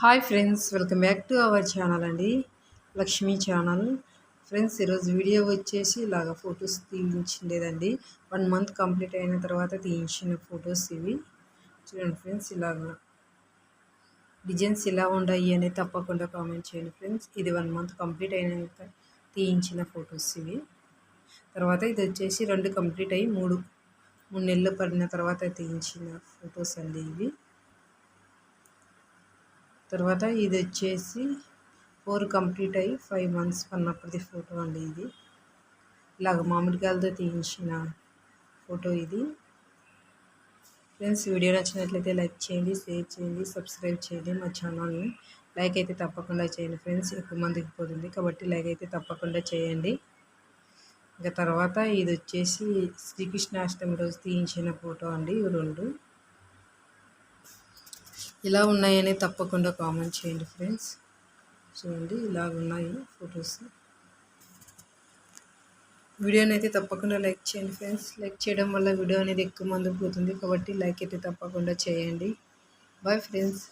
Hi friends welcome back to our channel అండి Lakshmi channel. Friends ఈరోజు video వచ్చేసి ఇలాగ ఫొటోస్ తీయించిండేదండి. వన్ మంత్ కంప్లీట్ అయిన తర్వాత తీయించిన ఫొటోస్ ఇవి. చూడండి ఫ్రెండ్స్ ఇలాగ డిజైన్స్ ఇలా ఉన్నాయి అనేది తప్పకుండా కామెంట్ చేయండి ఫ్రెండ్స్. ఇది వన్ మంత్ కంప్లీట్ అయినాక తీయించిన ఫొటోస్ ఇవి. తర్వాత ఇది వచ్చేసి రెండు కంప్లీట్ అయ్యి మూడు మూడు నెలలు పడిన తర్వాత తీయించిన ఫొటోస్ అండి ఇవి. తర్వాత ఇది వచ్చేసి ఫోర్ కంప్లీట్ అయ్యి ఫైవ్ మంత్స్ పన్నప్పటి ఫోటో అండి ఇది. ఇలాగ మామిడికాయలతో తీయించిన ఫోటో ఇది. ఫ్రెండ్స్ వీడియో నచ్చినట్లయితే లైక్ చేయండి షేర్ చేయండి సబ్స్క్రైబ్ చేయండి మా ఛానల్ని. లైక్ అయితే తప్పకుండా చేయండి ఫ్రెండ్స్ ఎక్కువ మందికి పోతుంది కాబట్టి లైక్ అయితే తప్పకుండా చేయండి. ఇంకా తర్వాత ఇది వచ్చేసి శ్రీకృష్ణాష్టమి రోజు తీయించిన ఫోటో అండి రెండు. ఇలా ఉన్నాయని తప్పకుండా కామెంట్ చేయండి ఫ్రెండ్స్. చూడండి ఇలాగ ఉన్నాయి ఫొటోస్. వీడియోని అయితే తప్పకుండా లైక్ చేయండి ఫ్రెండ్స్. లైక్ చేయడం వల్ల వీడియో అనేది ఎక్కువ మంది పోతుంది. కాబట్టి లైక్ అయితే తప్పకుండా చేయండి. Bye friends